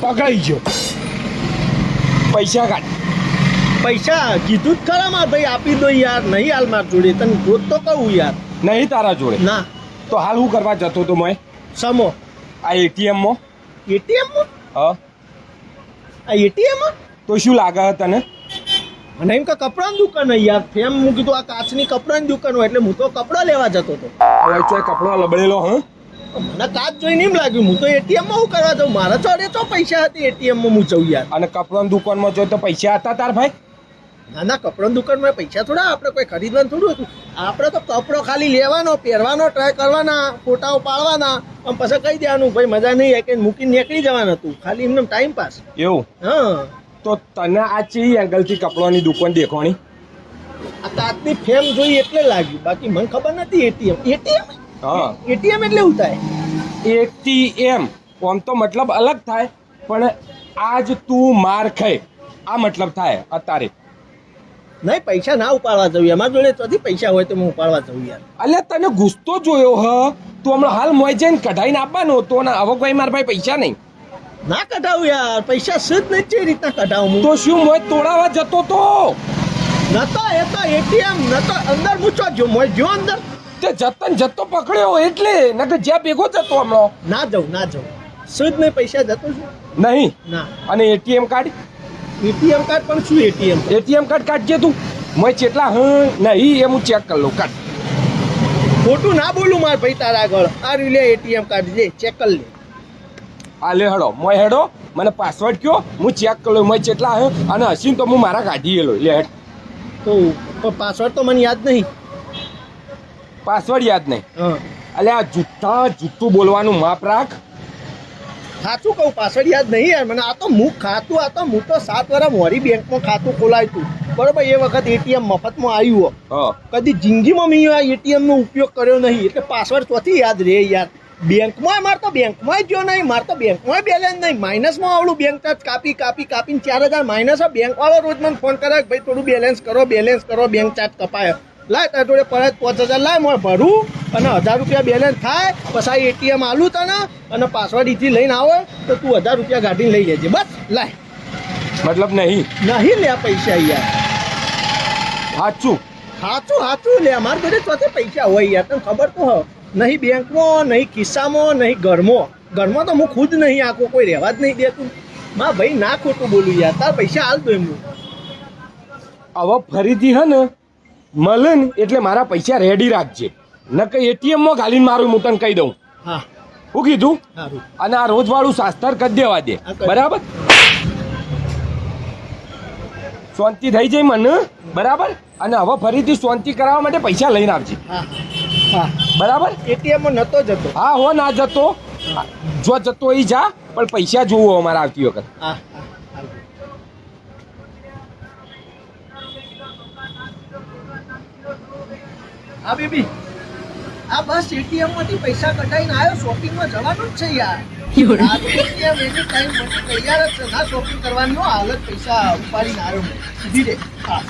પકડાઈ ગયો. પૈસા કાઢ. પૈસા કીધું જ ખરા માર ભાઈ આપી દો યાર નહીં હાલ માર જોડે. તને રોજ તો કહું યાર. નહીં તારા જોડે? ના. તો હાલ હું કરવા જતો તો મેં સમો. આ એટીએમમાં એટીએમમાં હા. આ એટીએમમાં તો શું લાગે તને? મને એમ કે કપડાની દુકાન યાર. ફેમ હું કીધું આ કાચની કપડાની દુકાન હોય એટલે હું તો કપડાં લેવા જતો હતો કપડો લબડેલો હ? મને કાચ જોઈને એમ લાગ્યું હું તો એટીએમમાં હું કરવા જાઉં? મારા જોડે તો પૈસા હતી એટીએમમાં હું જઉં યાર. અને કપડાની દુકાનમાં જોઈ તો પૈસા હતા તાર ભાઈ? ના ના કપડાની દુકાનમાં પૈસા થોડા આપણે કોઈ ખરીદવાનું થોડું હતું. આપણે તો કપડો ખાલી લેવાનો પહેરવાનો ટ્રાય કરવાના ફોટાઓ પાડવાના અને પછી કહી દેવાનું ભાઈ મજા નહીં આવે કે મૂકીને નીકળી જવાનું હતું? ખાલી એમને ટાઈમ પાસ એવું? હા. તો તને આ ચી એંગલથી કપડાની દુકાન દેખવાની આ તાતની ફેમ જોઈ એટલે લાગ્યું. બાકી મને ખબર નથી એટીએમ એટીએમ હા. એટીએમ એટલે એવું થાય? એટીએમ. આમ તો મતલબ અલગ થાય પણ આજ તું માર ખાય. આ મતલબ થાય અત્યારે. નહીં પૈસા ના ઉપાડવા જવું અમારા જોડે ચોથી પૈસા હોય તો હું ઉપાડવા જવું યાર. અલ્યા તને ગુસ્તો જોયો હ? તું હમણાં હાલ મોય જઈને કઢાઈને આપવાનો તો ને હવે કોઈ મારા ભાઈ પૈસા નહીં. ના કઢાવું યાર. પૈસા શુદ્ધ નહીં જે રીતના કઢાવું તો શું મોય તોડાવા જતો તો? નતો એ તો એટીએમ નતો અંદર મૂચો જો મોય જો અંદર તે જતન જતો પકડ્યો એટલે નકર જ્યાં ભેગો જતો હમણાં. ના જાઉં ના જવું શુદ્ધ નહીં પૈસા જતો છું? નહીં. ના. અને એટીએમ કાર્ડ? એટીએમ કાર્ડ પણ શું એટીએમ? એટીએમ કાર્ડ કાઢજે તું. મેં ચેટલા હ નહીં એ હું ચેક કરી લઉં. કાઢ. ખોટું ના બોલું માર ભાઈ તારા આગળ. આ રીલે એટીએમ કાર્ડ લે ચેક કરી લે. આ લે હેડો. મોય હેડો મને પાસવર્ડ કયો હું ચેક કરી લઉં. મેં ચેટલા હે અને હસીને તો હું મારા કાઢી લો લે હેડ. તો પાસવર્ડ તો મને યાદ નહીં. પાસવર્ડ યાદ નહીં. એટલે આ જૂઠા જૂઠું બોલવાનું માપ રાખ. સાચું કહું પાસવર્ડ યાદ નહીં યાર. મને આ તો હું ખાતું આ તો હું તો સાત વાર મોરી બેંકમાં ખાતું ખોલાયું હતું બરોબર એ વખત એટીએમ મફતમાં આવ્યું હા. કદી જિંદગીમાં મેં આ એટીએમનો ઉપયોગ કર્યો નહીં. એટલે પાસવર્ડ ચોથી યાદ રહે યાર. બેંકમાં મારે તો બેંકમાં જ જો નહીં. મારે તો બેંકમાં બેલેન્સ નહીં. માઇનસમાં આવડું બેંક ચાર્જ કાપી કાપી કાપીને ચાર હજાર માઇનસ બેંક વાળો રોજ મને ફોન કરે ભાઈ થોડું બેલેન્સ કરો બેલેન્સ કરો બેંક ચાર્જ કપાયો. લાય તારા જોડે પરત પાંચ હજાર લાય মই ભરું અને હજાર રૂપિયા બેલેન્સ થાય પછી એટીએમ આલું તને અને પાસવર્ડ ઈથી લઈને આવે તો તું હજાર રૂપિયા ગાડીને લઈ જજે બસ લાય. મતલબ નહીં? નહીં લે પૈસા યાર. સાચું સાચું સાચું લે. અમારા જોડે ચોથી પૈસા હોય યાર. તને ખબર તો હ નહીં બેંકમાં નહીં ખિસ્સામાં નહીં ઘરમાં. ઘરમાં તો હું ખુદ નહીં આખું કોઈ રહેવા જ નહીં દેતું. મા ભાઈ ના ખોટું બોલું યાર. તાર પૈસા હાલ દો એમનું હવે ફરીથી હે ને મળે ને એટલે મારા પૈસા રેડી રાખજે. નકર એટીએમમાં ગાલીને મારું હું તને કહી દઉં. હા. હું કીધું? અને આ રોજવાળું શાસ્ત્ર કરી દેવા દે. બરાબર? શાંતિ થઈ જાય મને બરાબર? અને હવે ફરીથી શાંતિ કરાવવા માટે પૈસા લઈને આવજે. બરાબર? એટીએમમાં નતો જતો. હા હો ના જતો. જો જતો એ જા પણ પૈસા જોવો અમારે આવતી વખત. હા. હા બેબી. આ બસ એટીએમમાંથી પૈસા કઢાઈને આવ્યો શોપિંગમાં જવાનું જ છે યાર. આ ATM એની ટાઈમ બધી તૈયાર જ છે. ના શોપિંગ કરવાની હાલત પૈસા ઉપાડીને આવ્યો હું. રે. હા.